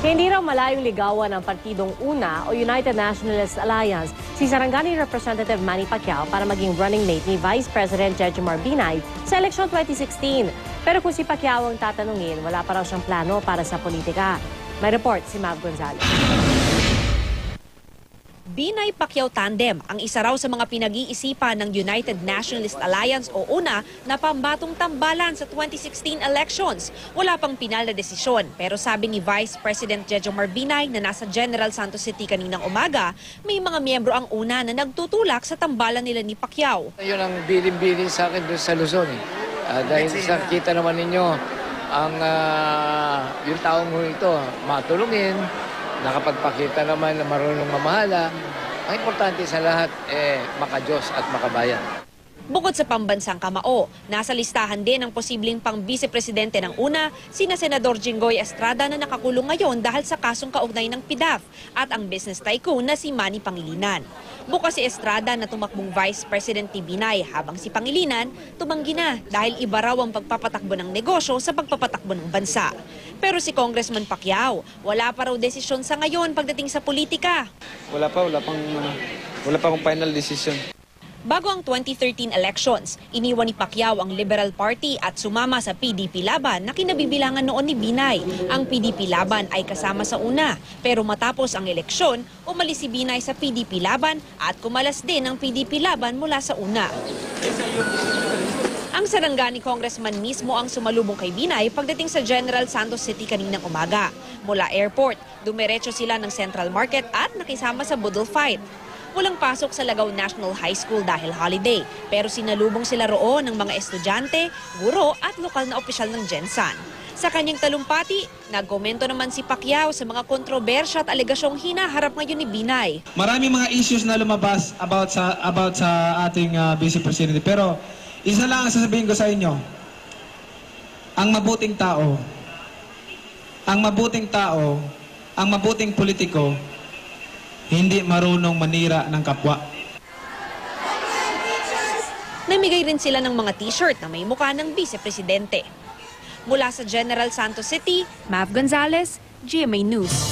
Hindi raw malayong ligawan ng partidong UNA o United Nationalist Alliance si Sarangani Representative Manny Pacquiao para maging running mate ni Vice President Jejomar Binay sa eleksyon 2016. Pero kung si Pacquiao ang tatanungin, wala pa raw siyang plano para sa politika. May report si Mav Gonzalez. Binay Pacquiao Tandem ang isa raw sa mga pinag-iisipan ng United Nationalist Alliance o UNA na pambatong tambalan sa 2016 elections. Wala pang pinal na desisyon pero sabi ni Vice President Jejomar Binay na nasa General Santos City kaninang umaga, may mga miyembro ang UNA na nagtutulak sa tambalan nila ni Pacquiao. Yun ang bilin-bilin sa akin doon sa Luzon. Eh. Ah, dahil sa kita naman ninyo, ang ah, yung taong ito matulungin, nakapagpakita naman na marunong mamahala. Ang importante sa lahat, eh, makajos at makabayan. Bukod sa pambansang kamao, nasa listahan din ang posibleng pang vice-presidente ng una, sina Senador Jinggoy Estrada na nakakulong ngayon dahil sa kasong kaugnay ng PIDAF at ang business tycoon na si Manny Pangilinan. Bukas si Estrada na tumakbong Vice President ni Binay habang si Pangilinan tumanggi na dahil iba raw ang pagpapatakbo ng negosyo sa pagpapatakbo ng bansa. Pero si Congressman Pacquiao, wala pa raw desisyon sa ngayon pagdating sa politika. Wala pa, wala pang, ano, wala pa akong final decision. Bago ang 2013 elections, iniwan ni Pacquiao ang Liberal Party at sumama sa PDP Laban na kinabibilangan noon ni Binay. Ang PDP Laban ay kasama sa una, pero matapos ang eleksyon, umalis si Binay sa PDP Laban at kumalas din ang PDP Laban mula sa una. Ang Sarangani Congressman mismo ang sumalubong kay Binay pagdating sa General Santos City kaninang umaga. Mula airport, dumiretso sila ng Central Market at nakisama sa Budol Fight. Walang pasok sa Lagaw National High School dahil holiday, pero sinalubong sila roon ng mga estudyante, guro at lokal na opisyal ng Gensan. Sa kanyang talumpati, nagkomento naman si Pacquiao sa mga kontrobersya at alegasyong hinaharap ngayon ni Binay. Maraming mga issues na lumabas about sa about sa ating uh, Vice President. Pero isa lang ang sasabihin ko sa inyo. Ang mabuting tao, ang mabuting tao, ang mabuting politiko, hindi marunong manira ng kapwa. Namigay rin sila ng mga t-shirt na may mukha ng vice-presidente. Mula sa General Santos City, Mav Gonzalez, GMA News.